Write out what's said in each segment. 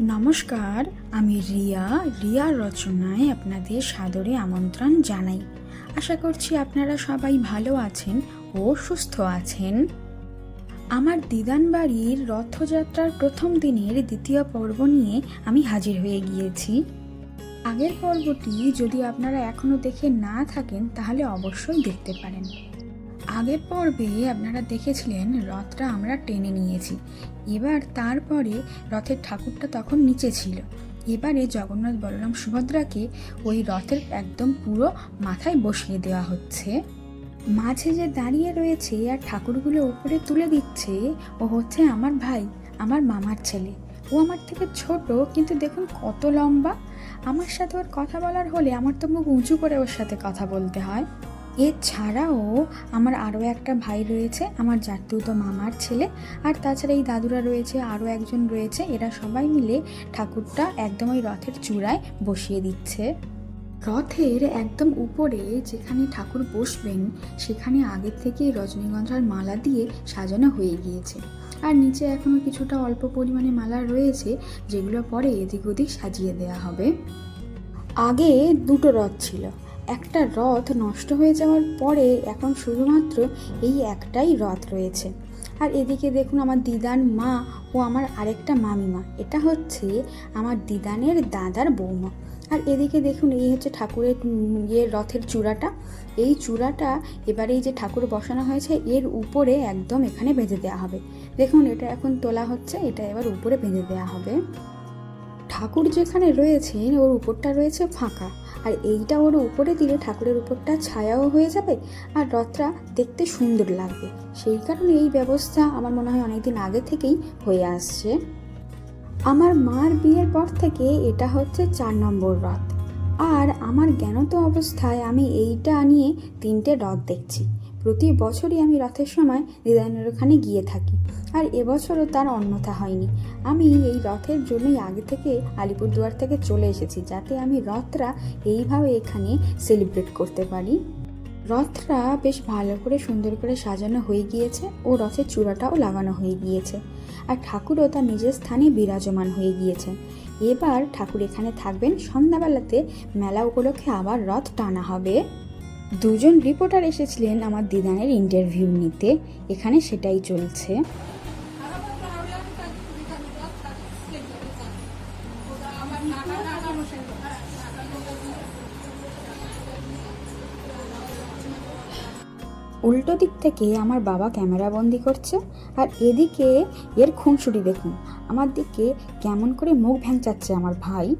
নমস্কার, আমি রিয়া। রিয়ার রচনায় আপনাদের সাদরে আমন্ত্রণ জানাই। আশা করছি আপনারা সবাই ভালো আছেন ও সুস্থ আছেন। আমার দিদান বাড়ির রথযাত্রার প্রথম দিনের দ্বিতীয় পর্ব নিয়ে আমি হাজির হয়ে গিয়েছি। আগের পর্বটি যদি আপনারা এখনও দেখে না থাকেন, তাহলে অবশ্যই দেখতে পারেন। আগের পর্বে আপনারা দেখেছিলেন রথটা আমরা টেনে নিয়েছি। এবার তারপরে রথের ঠাকুরটা তখন নিচে ছিল। এবারে জগন্নাথ বলরাম সুভদ্রাকে ওই রথের একদম পুরো মাথায় বসিয়ে দেওয়া হচ্ছে। মাঝে যে দাঁড়িয়ে রয়েছে আর ঠাকুরগুলো উপরে তুলে দিচ্ছে, ও হচ্ছে আমার ভাই, আমার মামার ছেলে। ও আমার থেকে ছোট, কিন্তু দেখুন কত লম্বা। আমার সাথে ওর কথা বলার হলে আমার তো মুখ উঁচু করে ওর সাথে কথা বলতে হয়। এছাড়াও আমার আরও একটা ভাই রয়েছে, আমার জাতুতো মামার ছেলে। আর তাছাড়া এই দাদুরা রয়েছে, আরও একজন রয়েছে, এরা সবাই মিলে ঠাকুরটা একদম ওই রথের চূড়ায় বসিয়ে দিচ্ছে। রথের একদম উপরে যেখানে ঠাকুর বসবেন, সেখানে আগের থেকেই রজনীগন্ধার মালা দিয়ে সাজানো হয়ে গিয়েছে। আর নিচে এখনও কিছুটা অল্প পরিমাণে মালা রয়েছে, যেগুলো পরে এদিক ওদিক সাজিয়ে দেওয়া হবে। আগে দুটো রথ ছিল। একটা রথ নষ্ট হয়ে যাওয়ার পরে এখন শুধুমাত্র এই একটাই রথ রয়েছে। আর এদিকে দেখুন আমার দিদান মা ও আমার আরেকটা মামিমা। এটা হচ্ছে আমার দিদানের দাদার বৌমা। আর এদিকে দেখুন এই হচ্ছে ঠাকুরের ইয়ে রথের চূড়াটা। এই চূড়াটা এবারে এই যে ঠাকুর বসানো হয়েছে, এর উপরে একদম এখানে বেঁধে দেওয়া হবে। দেখুন এটা এখন তোলা হচ্ছে, এটা এবার উপরে বেঁধে দেওয়া হবে। ঠাকুর যেখানে রয়েছেন ওর উপরটা রয়েছে ফাঁকা। আর এইটা ওর উপরে দিলে ঠাকুরের উপরটা ছায়াও হয়ে যাবে আর রথটা দেখতে সুন্দর লাগবে। সেই কারণে এই ব্যবস্থা আমার মনে হয় অনেকদিন আগে থেকেই হয়ে আসছে। আমার মার বিয়ের পর থেকে এটা হচ্ছে চার নম্বর রথ। আর আমার জ্ঞানত অবস্থায় আমি এইটা নিয়ে তিনটে রথ দেখছি। প্রতি বছরই আমি রথের সময় দিদানের ওখানে গিয়ে থাকি। আর এবছরও তার অন্যথা হয়নি। আমি এই রথের জন্যই আগে থেকে আলিপুরদুয়ার থেকে চলে এসেছি, যাতে আমি রথটা এইভাবে এখানে সেলিব্রেট করতে পারি। রথটা বেশ ভালো করে সুন্দর করে সাজানো হয়ে গিয়েছে ও রথের চূড়াটাও লাগানো হয়ে গিয়েছে। আর ঠাকুরও তার নিজের স্থানে বিরাজমান হয়ে গিয়েছে। এবার ঠাকুর এখানে থাকবেন। সন্ধ্যাবেলাতে মেলা উপলক্ষে আবার রথ টানা হবে। দুজন রিপোর্টার এসেছিলেন আমার দিদানের ইন্টারভিউ নিতে। এখানে সেটাই চলছে। উল্টো দিক থেকে আমার বাবা ক্যামেরা বন্দি করছে, আর এদিকে এর খুনসুটি দেখুন। আমার দিকে কেমন করে মুখ ভ্যাংচাচ্ছে আমার ভাই।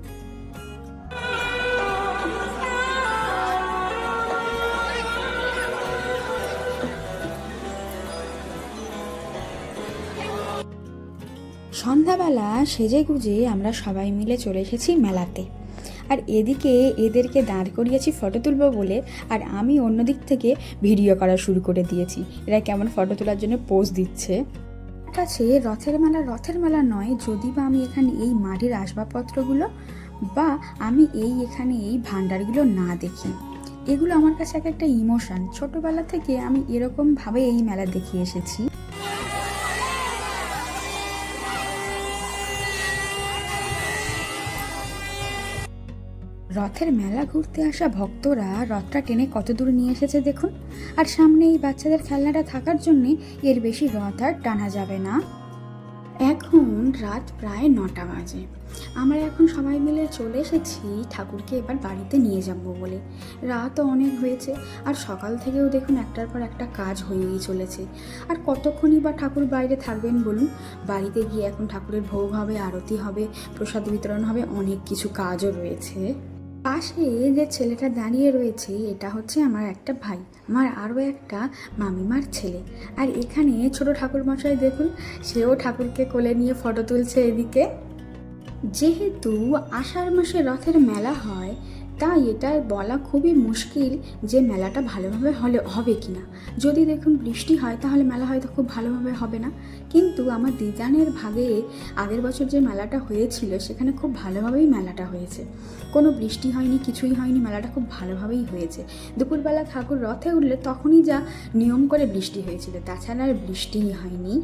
সন্ধ্যাবেলা সেজে গুজে আমরা সবাই মিলে চলে এসেছি মেলাতে। আর এদিকে এদেরকে দাঁড় করিয়েছি ফটো তুলব বলে, আর আমি অন্য দিক থেকে ভিডিও করা শুরু করে দিয়েছি। এরা কেমন ফটো তোলার জন্য পোজ দিচ্ছে। কাছে রথের মেলা রথের মেলা নয়, যদি বা আমি এখানে এই মাটির আসবাবপত্রগুলো বা আমি এই এখানে এই ভাণ্ডারগুলো না দেখি। এগুলো আমার কাছে এক একটা ইমোশন। ছোটোবেলা থেকে আমি এরকমভাবে এই মেলা দেখে এসেছি। রথের মেলা ঘুরতে আসা ভক্তরা রথটা টেনে কত দূর নিয়ে এসেছে দেখুন। আর সামনে এই বাচ্চাদের খেলনাটা থাকার জন্যে এর বেশি রথ আর টানা যাবে না। এখন রাত প্রায় নটা বাজে। আমরা এখন সবাই মিলে চলে এসেছি ঠাকুরকে এবার বাড়িতে নিয়ে যাব বলে। রাতও অনেক হয়েছে আর সকাল থেকেও দেখুন একটার পর একটা কাজ হয়েই চলেছে। আর কতক্ষণই বা ঠাকুর বাইরে থাকবেন বলুন? বাড়িতে গিয়ে এখন ঠাকুরের ভোগ হবে, আরতি হবে, প্রসাদ বিতরণ হবে, অনেক কিছু কাজও রয়েছে। পাশে যে ছেলেটা দাঁড়িয়ে রয়েছে, এটা হচ্ছে আমার একটা ভাই। আমার আরও একটা মামিমার ছেলে। আর এখানে ছোট ঠাকুর মশাই দেখুন, সেও ঠাকুরকে কোলে নিয়ে ফটো তুলছে এদিকে। যেহেতু আষাঢ় মাসে রথের মেলা হয় তাই এটা বলা খুবই মুশকিল যে মেলাটা ভালোভাবে হলে হবে কি না যদি দেখুন বৃষ্টি হয়, তাহলে মেলা হয়তো খুব ভালোভাবে হবে না। কিন্তু আমার দিদানের ভাগে আগের বছর যে মেলাটা হয়েছিল, সেখানে খুব ভালোভাবেই মেলাটা হয়েছে। কোনো বৃষ্টি হয়নি, কিছুই হয়নি, মেলাটা খুব ভালোভাবেই হয়েছে। দুপুরবেলা ঠাকুর রথে উঠলে তখনই যা নিয়ম করে বৃষ্টি হয়েছিল, তাছাড়া আর বৃষ্টিই হয়নি।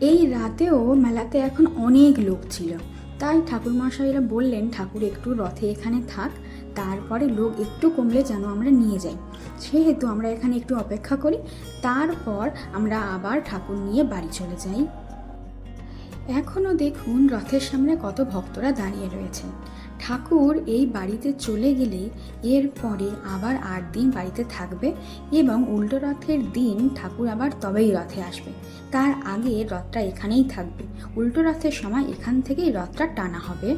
এই রাতেও মেলাতে এখন অনেক লোক ছিল। তাই ঠাকুরমশাইরা বললেন, ঠাকুর, একটু রথে এখানে থাক। তারপরে লোক একটু কমলে যেন আমরা নিয়ে যাই। সেহেতু আমরা এখানে একটু অপেক্ষা করি, তারপর আমরা আবার ঠাকুর নিয়ে বাড়ি চলে যাই। এখনও দেখুন রথের সামনে কত ভক্তরা দাঁড়িয়ে রয়েছে। ঠাকুর এই বাড়িতে চলে গেলে এরপরে আবার আট দিন বাড়িতে থাকবে এবং উল্টো রথের দিন ঠাকুর আবার তবেই রথে আসবে। তার আগে রথটা এখানেই থাকবে। উল্টো রথের সময় এখান থেকেই রথটা টানা হবে।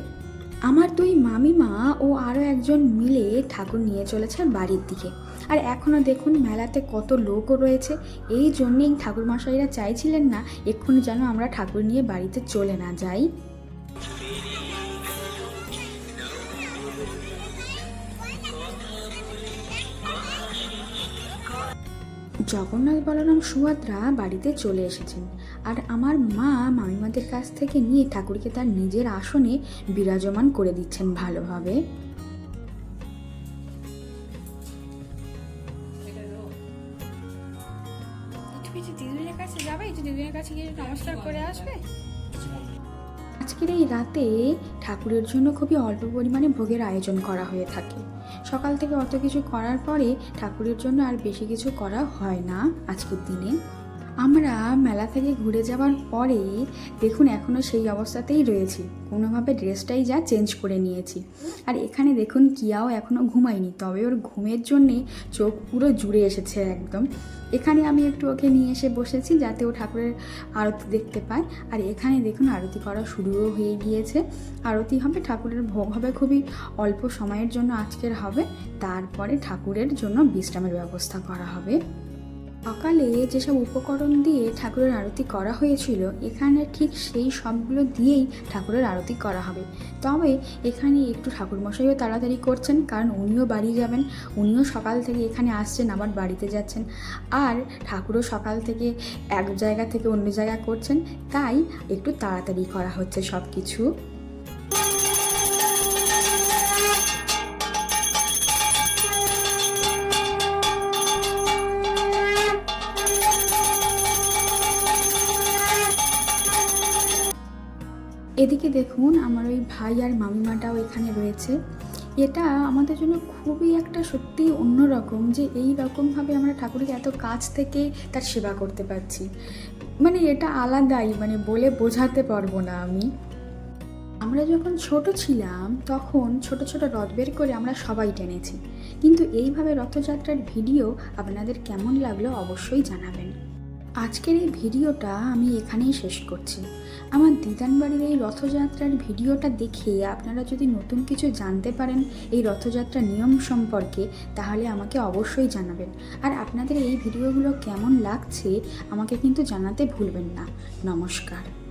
আমার দুই মামিমা ও আরও একজন মিলে ঠাকুর নিয়ে চলেছে বাড়ির দিকে। আর এখনও দেখুন মেলাতে কত লোকও রয়েছে। এই জন্যেই ঠাকুরমশাইরা চাইছিলেন না, এক্ষুনি যেন আমরা ঠাকুর নিয়ে বাড়িতে চলে না যাই। জগন্নাথ বলরাম সুভদ্রা বাড়িতে চলে এসেছেন। আর আমার মা মামিমাদের কাছ থেকে নিয়ে ঠাকুরকে তার নিজের আসনে বিরাজমান করে দিচ্ছেন ভালোভাবে। দিদুনের কাছে যাবে? যে দিদুনের কাছে গিয়ে নমস্কার করে আসবে? আজকের এই রাতে ঠাকুরের জন্য খুবই অল্প পরিমাণে ভোগের আয়োজন করা হয়ে থাকে। সকাল থেকে অত কিছু করার পরে ঠাকুরের জন্য আর বেশি কিছু করা হয় না আজকের দিনে। আমরা মেলা থেকে ঘুরে যাওয়ার পরে দেখুন এখনও সেই অবস্থাতেই রয়েছি। কোনোভাবে ড্রেসটাই যা চেঞ্জ করে নিয়েছি। আর এখানে দেখুন কিয়াও এখনও ঘুমায়নি, তবে ওর ঘুমের জন্যে চোখ পুরো জুড়ে এসেছে একদম। এখানে আমি একটু ওকে নিয়ে এসে বসেছি যাতে ও ঠাকুরের আরতি দেখতে পায়। আর এখানে দেখুন আরতি করা শুরুও হয়ে গিয়েছে। আরতি হবে, ঠাকুরের ভোগ হবে খুবই অল্প সময়ের জন্য আজকের হবে। তারপরে ঠাকুরের জন্য বিশ্রামের ব্যবস্থা করা হবে। সকালে যেসব উপকরণ দিয়ে ঠাকুরের আরতি করা হয়েছিল, এখানে ঠিক সেই সবগুলো দিয়েই ঠাকুরের আরতি করা হবে। তবে এখানে একটু ঠাকুরমশাইও তাড়াতাড়ি করছেন, কারণ উনিও বাড়ি যাবেন, উনিও সকাল থেকে এখানে আসছেন, আবার বাড়িতে যাচ্ছেন। আর ঠাকুরও সকাল থেকে এক জায়গা থেকে অন্য জায়গা করছেন, তাই একটু তাড়াতাড়ি করা হচ্ছে সব কিছু এদিকে দেখুন, আমার ওই ভাই আর মামিমাটাও এখানে রয়েছে। এটা আমাদের জন্য খুবই একটা সত্যি অন্যরকম যে এই রকমভাবে আমরা ঠাকুরকে এত কাছ থেকে তার সেবা করতে পারছি। মানে এটা আলাদাই মানে বলে বোঝাতে পারব না আমি। আমরা যখন ছোট ছিলাম, তখন ছোট ছোট রথ বের করে আমরা সবাই টেনেছি। কিন্তু এইভাবে রথযাত্রার ভিডিও আপনাদের কেমন লাগল অবশ্যই জানাবেন। আজকের এই ভিডিওটা আমি এখানেই শেষ করছি। আমার দিদান বাড়ির এই রথযাত্রার ভিডিওটা দেখে আপনারা যদি নতুন কিছু জানতে পারেন এই রথযাত্রা নিয়ম সম্পর্কে, তাহলে আমাকে অবশ্যই জানাবেন। আর আপনাদের এই ভিডিওগুলো কেমন লাগছে, আমাকে কিন্তু জানাতে ভুলবেন না। নমস্কার।